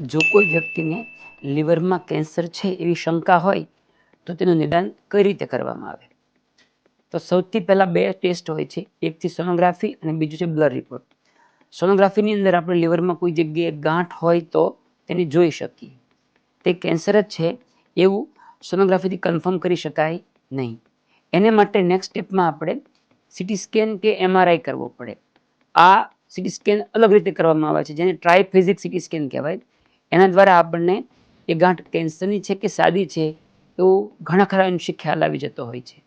જો કોઈ વ્યક્તિને લીવરમાં કેન્સર છે એવી શંકા હોય, તો તેનું નિદાન કઈ રીતે કરવામાં આવે? તો સૌથી પહેલાં બે ટેસ્ટ હોય છે. એકથી સોનોગ્રાફી અને બીજું છે બ્લડ રિપોર્ટ. સોનોગ્રાફીની અંદર આપણે લીવરમાં કોઈ જગ્યાએ ગાંઠ હોય તો તેને જોઈ શકીએ. તે કેન્સર જ છે એવું સોનોગ્રાફીથી કન્ફર્મ કરી શકાય નહીં. એને માટે નેક્સ્ટ સ્ટેપમાં આપણે સિટી સ્કેન કે એમઆરઆઈ કરવો પડે. આ સિટી સ્કેન અલગ રીતે કરવામાં આવે છે. જેને ટ્રાયફિઝિક સિટી સ્કેન કહેવાય. એના દ્વારા આપણને એ ગાંઠ કેન્સરની છે કે સાદી છે એવું ઘણા ખરા અંશે ખ્યાલ આવી જતો હોય છે.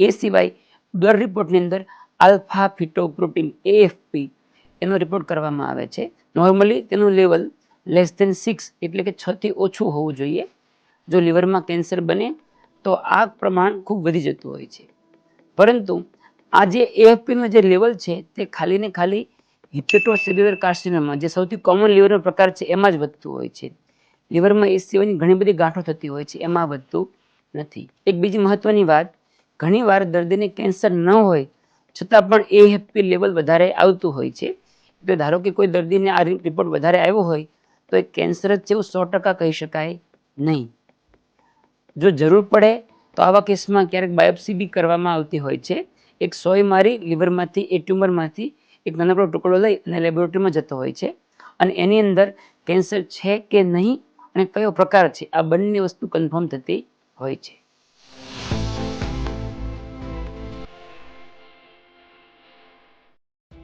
એ સિવાય બ્લડ રિપોર્ટની અંદર આલ્ફા ફિટોપ્રોટીન એએફપી એનો રિપોર્ટ કરવામાં આવે છે. નોર્મલી તેનું લેવલ લેસ ધેન સિક્સ એટલે કે છથી ઓછું હોવું જોઈએ. જો લીવરમાં કેન્સર બને, તો આ પ્રમાણ ખૂબ વધી જતું હોય છે. પરંતુ આ જે એએફપીનું જે લેવલ છે, તે ખાલી ને ખાલી હિપેટોસેલ્યુલર કાર્સિનોમા જે સૌથી કોમન લીવરનો પ્રકાર છે, એમાં જ વધતું હોય છે. લીવરમાં એ સિવાયની ઘણી બધી ગાંઠો થતી હોય છે, એમાં વધતું નથી. એક બીજી મહત્વની વાત, ઘણીવાર દર્દીને કેન્સર ન હોય, છતાં પણ એ હેપી લેવલ વધારે આવતું હોય છે. એટલે ધારો કે કોઈ દર્દીને આ રિપોર્ટ વધારે આવ્યો હોય, તો એ કેન્સર જ છે એવું સો ટકા કહી શકાય નહીં. જો જરૂર પડે, તો આવા કેસમાં ક્યારેક બાયોપ્સી બી કરવામાં આવતી હોય છે. એક સોય મારી લીવરમાંથી એ ટ્યુમરમાંથી એક નાનકડો ટુકડો લઈ અને લેબોરેટરીમાં જતો હોય છે. અને એની અંદર કેન્સર છે કે નહીં અને કયો પ્રકાર છે, આ બંને વસ્તુ કન્ફર્મ થતી હોય છે.